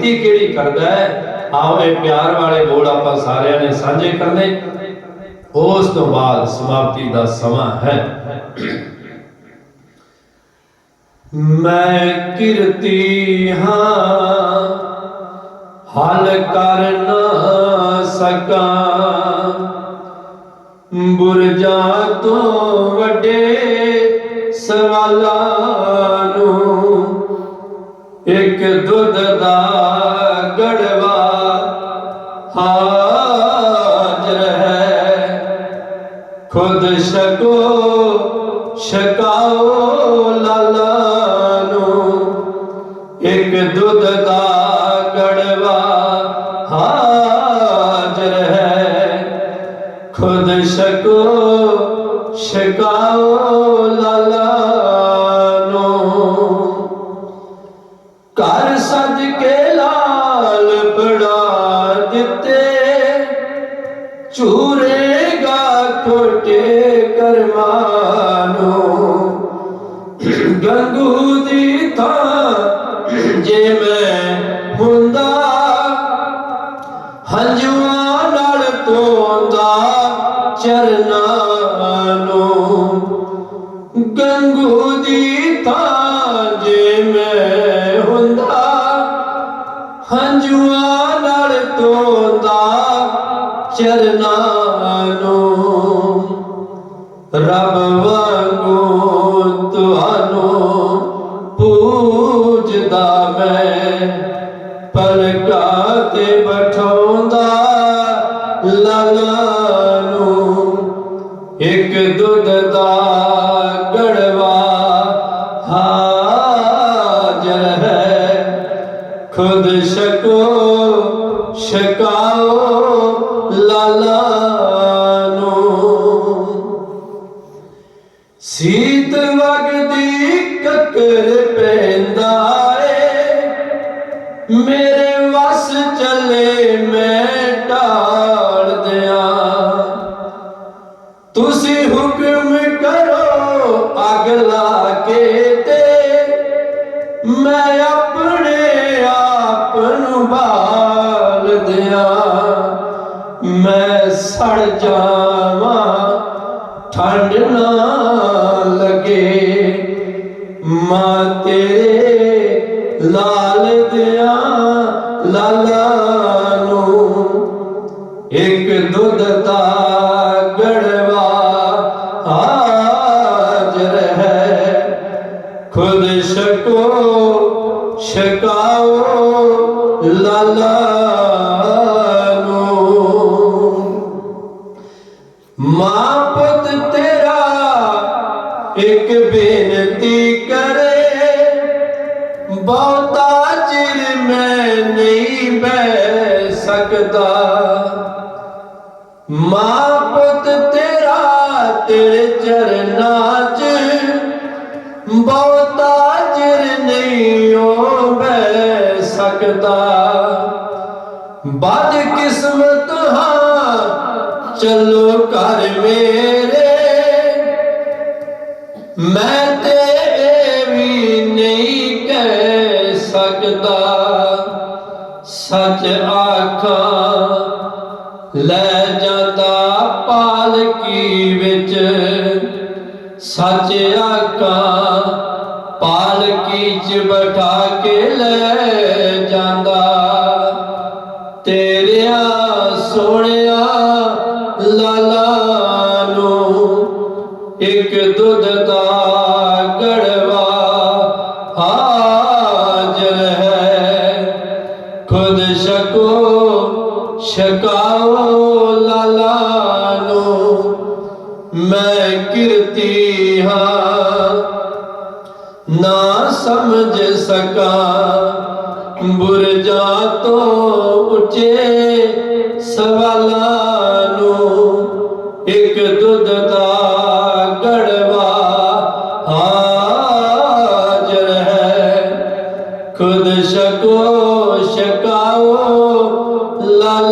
ਬੇਨਤੀ ਕਿਹੜੀ ਕਰਦਾ ਹੈ? ਆਓ ਇਹ ਪਿਆਰ ਵਾਲੇ ਬੋਲ ਆਪਾਂ ਸਾਰਿਆਂ ਨੇ ਸਾਂਝੇ ਕਰਨੇ। ਉਸ ਤੋਂ ਬਾਅਦ ਸਮਾਪਤੀ ਦਾ ਸਮਾਂ ਹੈ। ਮੈਂ ਕਿਰਤੀ ਹਾਂ, ਹਲ ਕਰ ਨਾ ਸਕਾਂ। ਬੁਰਜਾ ਤੋਂ ਵੱਡੇ ਸਵਾਲਾਂ ਇੱਕ ਦੁੱਧ ਦਾ ਗੜਵਾ ਹਾਜ਼ਰ ਹੈ। ਖੁਦ ਸਕੋ ਸ਼ਕਾਓ ਲਾਲਾ ਨੂੰ। ਇੱਕ ਦੁੱਧ ਦਾ ਗੜਵਾ ਹਾਜ਼ਰ ਹੈ। ਖੁਦ ਸਕੋ ਸ਼ਕਾਓ ਲਾਲਾ ਘਰ ਸੱਜ ਕੇ ਲਾਲ ਬਣਾ ਦਿੱਤੇ। ਚੂਰੇਗਾ ਖੋਟੇ ਕਰਮਾਂ ਗੰਗੂ ਦੀ ਥਾਂ ਜੇ ਮੈਂ ਹੁੰਦਾ, ਹੰਝੂਆਂ ਨਾਲ ਧੋਂਦਾ ਚਰਨਾਂ ਚਰਨਾਂ ਨੂੰ ਰੱਬ ਵਾਂਗੂ ਤੁਹਾਨੂੰ ਪੂਜਦਾ ਮੈਂ। ਪਲਕਾਂ ਤੇ ਬਿਠਾਉਂਦਾ ਲਾਲਾ ਨੂੰ ਇੱਕ ਦੁੱਧ ਦਾ ਗੜਵਾ ਹਾਜ਼ਰ ਹੈ। ਖੁਦ ਸਕੋ ਸ਼ਕਾਓ ਸੀਤ ਵਗਦੀ ਕੱਕਰ ਪੈਂਦਾ ਏ। ਮੇਰੇ ਵਸ ਚੱਲੇ ਮੈਂ ਢਾਲ ਦਿਆਂ। ਤੁਸੀਂ ਹੁਕਮ ਕਰੋ ਅਗ ਮੈਂ ਸੜ ਜਾਵਾਂ, ਠੰਡ ਨਾ ਲਗੇ। ਮਾਂ ਤੇਰੇ ਲਾਲ ਦਿਆਂ ਲਾਲਾ ਨੂੰ ਇੱਕ ਦੁੱਧ ਦਾ ਗੜਵਾ ਹਾਜ਼ਰ ਹੈ ਖੁਦ ਸਕੋ ਸ਼ਕਾਓ ਲਾਲਾ ਇੱਕ ਬੇਨਤੀ ਕਰੇ, ਬਹੁਤਾ ਚਿਰ ਮੈਂ ਨਹੀਂ ਬਹਿ ਸਕਦਾ। ਮਾਂ ਪੁੱਤ ਤੇਰਾ ਤੇਰੇ ਚਰਨਾਂ 'ਚ, ਬਹੁਤਾ ਚਿਰ ਨਹੀਂ ਹੋ ਬਹਿ ਸਕਦਾ। ਬਦ ਕਿਸਮਤ ਹਾਂ, ਚੱਲੋ ਘਰ ਮੇ ਮੈਂ ਤੇ ਇਹ ਵੀ ਨਹੀਂ ਕਹਿ ਸਕਦਾ। ਸੱਚ ਆਖਾਂ, ਲੈ ਜਾਂਦਾ ਪਾਲਕੀ ਵਿੱਚ। ਸੱਚ ਆਖਾਂ ਪਾਲਕੀ ਚ ਬਿਠਾ ਕੇ ਲੈ ਸ਼ਕਾਓ ਲਾਲਾ ਨੂੰ ਮੈਂ ਕਿਰਤੀ ਹਾਂ, ਨਾ ਸਮਝ ਸਕਾਂ। ਬੁਰਜਾਂ ਤੋਂ ਉੱਚੇ ਸਵਾਲਾਂ ਨੂੰ ਇੱਕ ਦੁੱਧ ਦਾ ਗੜਵਾ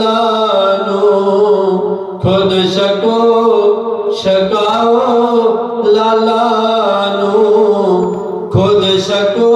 ਲਾਲਾ ਨੂੰ ਖੁਦ ਸਕੋ ਸ਼ਕਾਓ ਲਾਲਾ ਨੂੰ ਖੁਦ ਸਕੋ